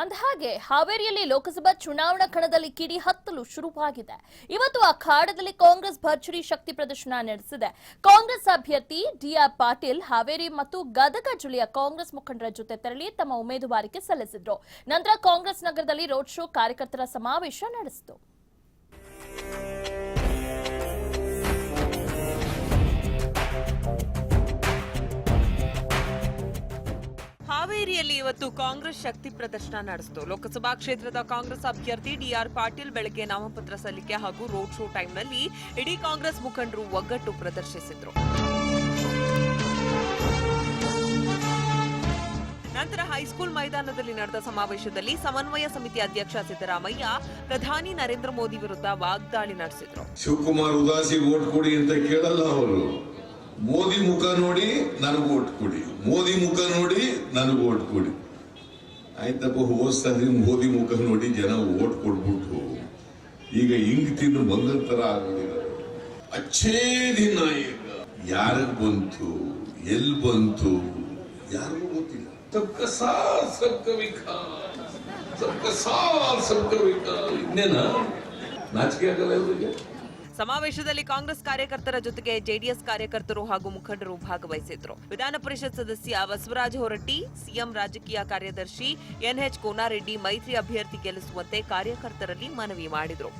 ಅಂದಹಾಗೆ ಹಾವೇರಿಯಲ್ಲಿ ಲೋಕಸಭಾ ಚುನಾವಣಾ ಕಣದಲ್ಲಿ ಕಿಡಿ ಹತ್ತಲು ಶುರುವಾಗಿದೆ. ಇವತ್ತು ಅಖಾಡದಲ್ಲಿ ಕಾಂಗ್ರೆಸ್ ಭರ್ಜರಿ ಶಕ್ತಿ ಪ್ರದರ್ಶನ ನಡೆಸಿದೆ. ಕಾಂಗ್ರೆಸ್ ಅಭ್ಯರ್ಥಿ ಡಿಆರ್ ಪಾಟೀಲ್ ಹಾವೇರಿ ಮತ್ತು ಗದಗ ಜಿಲ್ಲೆಯ ಕಾಂಗ್ರೆಸ್ ಮುಖಂಡರ ಜೊತೆ ತೆರಳಿ ತಮ್ಮ ಉಮೇದುವಾರಿಕೆ ಸಲ್ಲಿಸಿದ್ರು. ನಂತರ ಕಾಂಗ್ರೆಸ್ ನಗರದಲ್ಲಿ ರೋಡ್ ಶೋ ಕಾರ್ಯಕರ್ತರ ಸಮಾವೇಶ ನಡೆಸಿತು. ಹಾವೇರಿಯಲ್ಲಿ ಇವತ್ತು ಕಾಂಗ್ರೆಸ್ ಶಕ್ತಿ ಪ್ರದರ್ಶನ ನಡೆಸಿತು. ಲೋಕಸಭಾ ಕ್ಷೇತ್ರದ ಕಾಂಗ್ರೆಸ್ ಅಭ್ಯರ್ಥಿ ಡಿಆರ್ ಪಾಟೀಲ್ ಬೆಳಗ್ಗೆ ನಾಮಪತ್ರ ಸಲ್ಲಿಕೆ ಹಾಗೂ ರೋಡ್ ಶೋ ಟೈಮ್ನಲ್ಲಿ ಇಡೀ ಕಾಂಗ್ರೆಸ್ ಮುಖಂಡರು ಒಗ್ಗಟ್ಟು ಪ್ರದರ್ಶಿಸಿದ್ರು. ನಂತರ ಹೈಸ್ಕೂಲ್ ಮೈದಾನದಲ್ಲಿ ನಡೆದ ಸಮಾವೇಶದಲ್ಲಿ ಸಮನ್ವಯ ಸಮಿತಿ ಅಧ್ಯಕ್ಷ ಸಿದ್ದರಾಮಯ್ಯ, ಪ್ರಧಾನಿ ನರೇಂದ್ರ ಮೋದಿ ವಿರುದ್ಧ ವಾಗ್ದಾಳಿ ನಡೆಸಿದ್ರು. ಶಿವಕುಮಾರ್ ಉದಾಸಿ ಓಟ್ ಕೊಡಿ ಅಂತ ಕೇಳಲ್ಲ ಅವರು. ಮೋದಿ ಮುಖ ನೋಡಿ ನನಗೆ ಓಟ್ ಕೊಡಿ. ಮೋದಿ ಮುಖ ನೋಡಿ ನನಗೆ ಓಟ್ ಕೊಡಿ. ಆಯ್ತಪ್ಪ ಹೋಗ್ತಾರೆ ಮೋದಿ ಮುಖ ನೋಡಿ ಜನ ಓಟ್ ಕೊಟ್ಬಿಟ್ಟು ಈಗ ಹಿಂಗ್ ತಿನ್ನು ಬಂದ ತರ ಆಗ್ಬಿಟ್ಟಿದ್ದಾರೆ ಅಚ್ಚೇ ದಿನ ಈಗ. ಬಂತು? ಎಲ್ ಬಂತು? ಯಾರಿಗೂ ಗೊತ್ತಿಲ್ಲ. ಸಬ್ಕ ಸಾರ್ ಸಬ್ಕ ವಿಕಾಸ್. ಸಬ್ಕ ಸಾರ್ ಸಬ್ಕ ವಿಕಾಸ್. ಇನ್ನೇನ? ನಾಚಿಕೆ ಆಗಲ್ಲ ಇವರಿಗೆ ಸಮಾವೇಶದಲ್ಲಿ ಕಾಂಗ್ರೆಸ್ ಕಾರ್ಯಕರ್ತರ ಜೊತೆಗೆ ಜೆಡಿಎಸ್ ಕಾರ್ಯಕರ್ತರು ಹಾಗೂ ಮುಖಂಡರು ಭಾಗವಹಿಸಿದ್ರು. ವಿಧಾನ ಪರಿಷತ್ ಸದಸ್ಯ ಬಸವರಾಜ ಹೊರಟ್ಟಿ, ಸಿಎಂ ರಾಜಕೀಯ ಕಾರ್ಯದರ್ಶಿ ಎನ್ಎಚ್ ಕೋನಾರೆಡ್ಡಿ ಮೈತ್ರಿ ಅಭ್ಯರ್ಥಿ ಗೆಲ್ಲಿಸುವಂತೆ ಕಾರ್ಯಕರ್ತರಲ್ಲಿ ಮನವಿ ಮಾಡಿದ್ರು.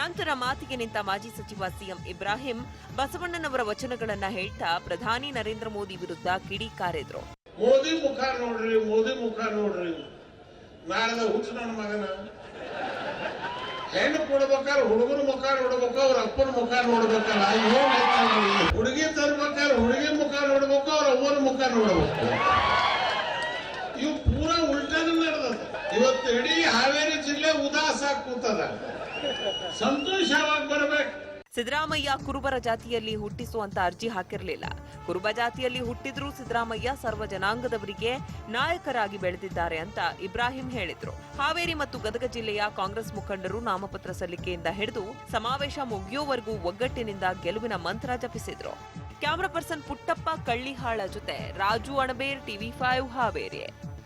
ನಂತರ ಮಾತಿಗೆ ನಿಂತ ಮಾಜಿ ಸಚಿವ ಸಿಎಂ ಇಬ್ರಾಹಿಂ, ಬಸವಣ್ಣನವರ ವಚನಗಳನ್ನ ಹೇಳ್ತಾ ಪ್ರಧಾನಿ ನರೇಂದ್ರ ಮೋದಿ ವಿರುದ್ಧ ಕಿಡಿಕಾರಿದ್ರು ಮೋದಿ ಮುಖ ನೋಡ್ರಿ, ಮೋದಿ ಮುಖ ನೋಡ್ರಿ. ನಾಳೆ ಹುಚ್ಚು ನನ್ನ ಮಗನ. ಹೆಣ್ಣು ಕೊಡ್ಬೇಕಾದ್ರೆ ಹುಡುಗನ ಮುಖ ನೋಡ್ಬೇಕು, ಅವ್ರ ಅಪ್ಪನ ಮುಖ ನೋಡ್ಬೇಕಲ್ಲ? ಹುಡುಗಿ ತರ್ಬೇಕಾದ್ರೆ ಹುಡುಗಿ ಮುಖ ನೋಡ್ಬೇಕು, ಅವ್ರ ಅವ್ವನ ಮುಖ ನೋಡ್ಬೇಕು. ಇವು ಪೂರಾ ಉಲ್ಟಾನ ನಡೆದದ ಇವತ್ತು ಇಡೀ ಹಾವೇರಿ ಜಿಲ್ಲೆ ಉದಾಸ ಕೂತದ ಸಂತೋಷವಾಗಿ ಬರ್ಬೇಕು. ಸಿದ್ದರಾಮಯ್ಯ ಕುರುಬರ ಜಾತಿಯಲ್ಲಿ ಹುಟ್ಟಿಸುವಂತ ಅರ್ಜಿ ಹಾಕಿರಲಿಲ್ಲ. ಕುರುಬ ಜಾತಿಯಲ್ಲಿ ಹುಟ್ಟಿದ್ರೂ ಸಿದ್ದರಾಮಯ್ಯ ಸರ್ವ ಜನಾಂಗದವರಿಗೆ ನಾಯಕರಾಗಿ ಬೆಳೆದಿದ್ದಾರೆ ಅಂತ ಇಬ್ರಾಹಿಂ ಹೇಳಿದ್ರು. ಹಾವೇರಿ ಮತ್ತು ಗದಗ ಜಿಲ್ಲೆಯ ಕಾಂಗ್ರೆಸ್ ಮುಖಂಡರು ನಾಮಪತ್ರ ಸಲ್ಲಿಕೆಯಿಂದ ಹಿಡಿದು ಸಮಾವೇಶ ಮುಗಿಯೋವರೆಗೂ ಒಗ್ಗಟ್ಟಿನಿಂದ ಗೆಲುವಿನ ಮಂತ್ರ ಜಪಿಸಿದ್ರು. ಕ್ಯಾಮರಾ ಪರ್ಸನ್ ಪುಟ್ಟಪ್ಪ ಕಳ್ಳಿಹಾಳ ಜೊತೆ ರಾಜು ಅಣಬೇರ್, ಟಿವಿ ಫೈವ್, ಹಾವೇರಿ.